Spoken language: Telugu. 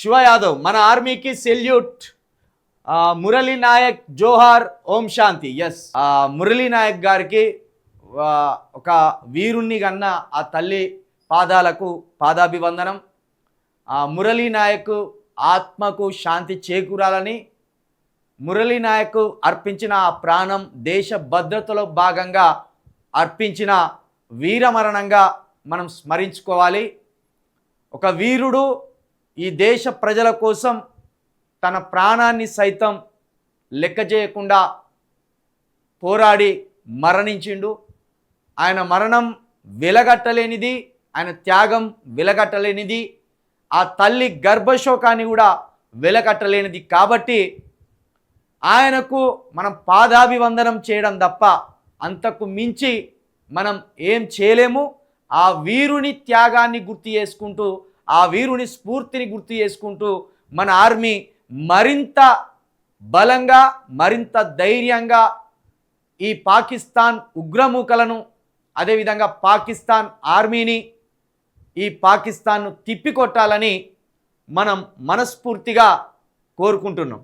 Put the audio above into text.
శివ యాదవ్ మన ఆర్మీకి సెల్యూట్. ఆ, మురళీ నాయక్ జోహార్ ఓం శాంతి. ఎస్ మురళీ నాయక్ గారికి ఒక వీరుణ్ణి కన్న ఆ తల్లి పాదాలకు పాదాభివందనం. ఆ మురళీ నాయక్ ఆత్మకు శాంతి చేకూరాలని మురళీ నాయక్ అర్పించిన ఆ ప్రాణం దేశ భద్రతలో భాగంగా అర్పించిన వీరమరణంగా మనం స్మరించుకోవాలి. ఒక వీరుడు ఈ దేశ ప్రజల కోసం తన ప్రాణాన్ని సైతం లెక్క చేయకుండా పోరాడి మరణించిండు. ఆయన మరణం వెలగట్టలేనిది ఆయన త్యాగం వెలగట్టలేనిది ఆ తల్లి గర్భశోకాన్ని కూడా వెలగట్టలేనిది కాబట్టి ఆయనకు మనం పాదాభివందనం చేయడం తప్ప అంతకు మించి మనం ఏం చేయలేము. ఆ వీరుని త్యాగాన్ని గుర్తు చేసుకుంటూ ఆ వీరుని స్ఫూర్తిని గుర్తు చేసుకుంటూ మన ఆర్మీ మరింత బలంగా మరింత ధైర్యంగా ఈ పాకిస్తాన్ ఉగ్రమూకలను అదేవిధంగా పాకిస్తాన్ ఆర్మీని ఈ పాకిస్తాన్ను తిప్పికొట్టాలని మనం మనస్ఫూర్తిగా కోరుకుంటున్నాం.